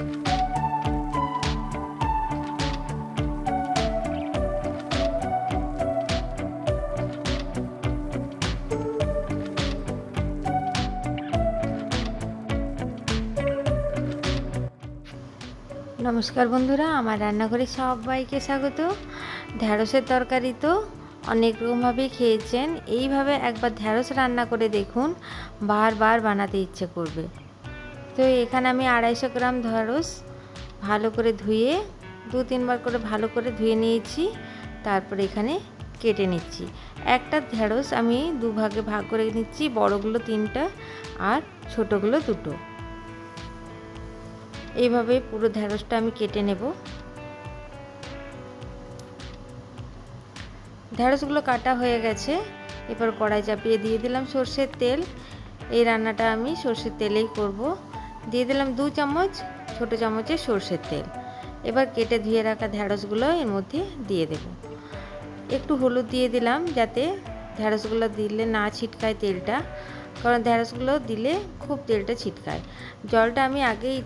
নমস্কার বন্ধুরা, আমার রান্নাঘরে সবাইকে স্বাগত। ঢ্যাঁড়সের তরকারি তো অনেক রকমভাবেই খেয়েছেন। এইভাবে একবার ঢ্যাঁড়স রান্না করে দেখুন, বারবার বানাতে ইচ্ছে করবে। তো এখানে আমি আড়াইশো গ্রাম ঢ্যাঁড়স ভালো করে ধুয়ে, দু তিনবার করে ভালো করে ধুয়ে নিয়েছি, তারপরে এখানে কেটে নিচ্ছি। একটা ঢ্যাঁড়স আমি দুভাগে ভাগ করে নিচ্ছি, বড়গুলো তিনটা আর ছোটোগুলো দুটো। এইভাবে পুরো ঢ্যাঁড়সটা আমি কেটে নেব। ঢ্যাঁড়সগুলো কাটা হয়ে গেছে এবার কড়াই চাপিয়ে দিয়ে দিলাম সর্ষের তেল। এই রান্নাটা আমি সর্ষের তেলেই করব। দিয়ে দিলাম দু চামচ ছোট চামচের সর্ষের তেল। এবার কেটে ধুয়ে রাখা ঢ্যাঁড়সগুলো এর মধ্যে দিয়ে দেব। একটু হলুদ দিয়ে দিলাম যাতে ঢ্যাঁড়সগুলো দিলে না ছিটকায় তেলটা, কারণ ঢ্যাঁড়সগুলো দিলে খুব তেলটা ছিটকায়। জলটা আমি আগেই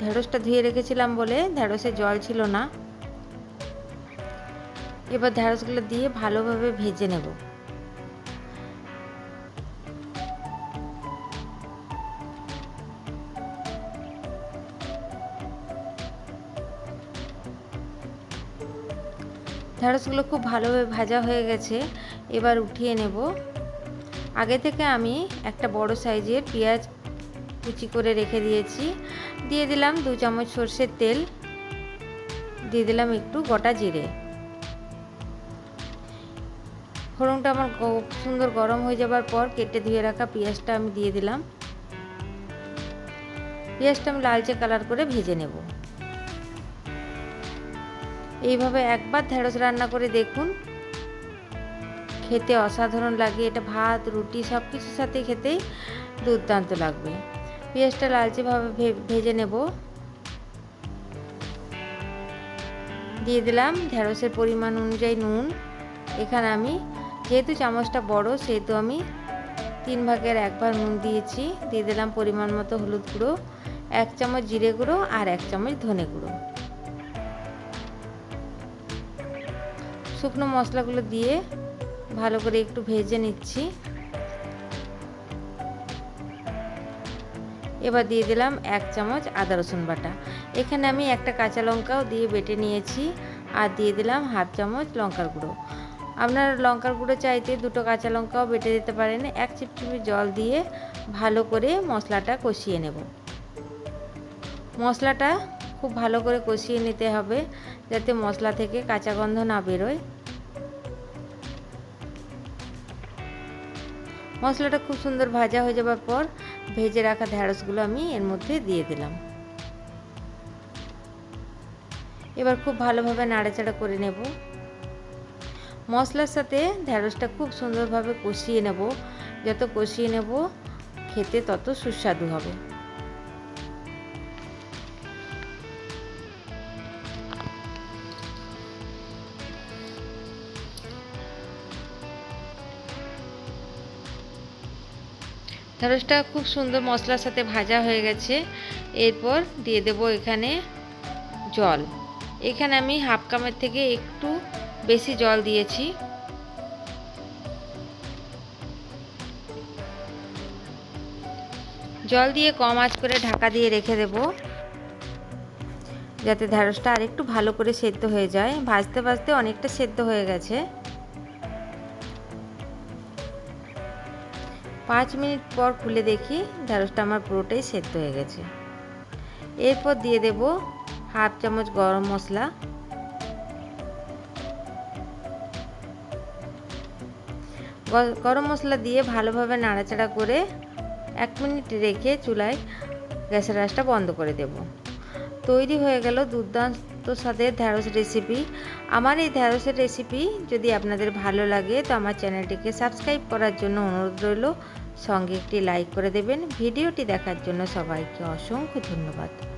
ঢেঁড়সটা ধুয়ে রেখেছিলাম বলে ঢেঁড়সে জল ছিল না। এবার ঢেঁড়সগুলো দিয়ে ভালোভাবে ভেজে নেব। ঢেঁড়সগুলো খুব ভালোভাবে ভাজা হয়ে গেছে, এবার উঠিয়ে নেব। আগে থেকে আমি একটা বড় সাইজের পেঁয়াজ কুচি করে রেখে দিয়েছি। দিয়ে দিলাম দু চামচ সর্ষের তেল, দিয়ে দিলাম একটু গোটা জিরে। ফোড়নটা আমার সুন্দর গরম হয়ে যাবার পর কেটে ধুয়ে রাখা পেঁয়াজটা আমি দিয়ে দিলাম। পেঁয়াজটা আমি লালচে কালার করে ভেজে নেব। এইভাবে একবার ঢেঁড়স রান্না করে দেখুন। খেতে অসাধারণ লাগে, এটা ভাত, রুটি সব কিছুর সাথে খেতেই দুর্দান্ত লাগবে। পেঁয়াজটা লালচেভাবে ভেজে নেব। দিয়ে দিলাম ঢেঁড়সের পরিমাণ অনুযায়ী নুন। এখানে আমি যেহেতু চামচটা বড়, সেহেতু আমি তিন ভাগের একবার নুন দিয়েছি। দিয়ে দিলাম পরিমাণ মতো হলুদ গুঁড়ো, এক চামচ জিরে গুঁড়ো আর এক চামচ ধনে গুঁড়ো। শুকনো মশলাগুলো দিয়ে ভালো করে একটু ভেজে নিচ্ছি। এবার দিয়ে দিলাম এক চামচ আদা রসুন বাটা। এখানে আমি একটা কাঁচা লঙ্কাও দিয়ে বেটে নিয়েছি আর দিয়ে দিলাম হাফ চামচ লঙ্কার গুঁড়ো। আপনার লঙ্কার গুঁড়ো চাইতে দুটো কাঁচা লঙ্কাও বেটে দিতে পারেন। এক চিপচিপি জল দিয়ে ভালো করে মশলাটা কষিয়ে নেব। মশলাটা খুব ভালো করে কষিয়ে নিতে হবে যাতে মশলা থেকে কাঁচা গন্ধ না বেরোয়। মশলাটা খুব সুন্দর ভাজা হয়ে যাবার পর ভেজে রাখা ঢ্যাঁড়সগুলো আমি এর মধ্যে দিয়ে দিলাম। এবার খুব ভালোভাবে নাড়াচাড়া করে নেব। মশলার সাথে ঢ্যাঁড়সটা খুব সুন্দরভাবে কষিয়ে নেব। যত কষিয়ে নেব, খেতে তত সুস্বাদু হবে। ঢেঁড়সটা খুব সুন্দর মশলার সাথে ভাজা হয়ে গেছে। এরপর দিয়ে দেব এখানে জল। এখানে আমি হাফ কামের থেকে একটু বেশি জল দিয়েছি। জল দিয়ে কম আঁচ করে ঢাকা দিয়ে রেখে দেব। যাতে ঢেঁড়সটা আরেকটু ভালো করে সেদ্ধ হয়ে যায়। ভাজতে ভাজতে অনেকটা সেদ্ধ হয়ে গেছে। পাঁচ মিনিট পর খুলে দেখি ঢ্যাঁড়সটা আমার পুরোটাই সেদ্ধ হয়ে গেছে। এরপর দিয়ে দেব হাফ চামচ গরম মশলা। গরম মশলা দিয়ে ভালোভাবে নাড়াচাড়া করে এক মিনিট রেখে চুলায় গ্যাসের রাসটা বন্ধ করে দেব। তৈরি হয়ে গেল দুর্দান্ত স্বাদের ঢ্যাঁড়স রেসিপি আমার এই ঢ্যাঁড়সের রেসিপি যদি আপনাদের ভালো লাগে, তো আমার চ্যানেলটিকে সাবস্ক্রাইব করার জন্য অনুরোধ রইল। সঙ্গে একটি লাইক করে দেবেন। ভিডিওটি দেখার জন্য সবাইকে অসংখ্য ধন্যবাদ।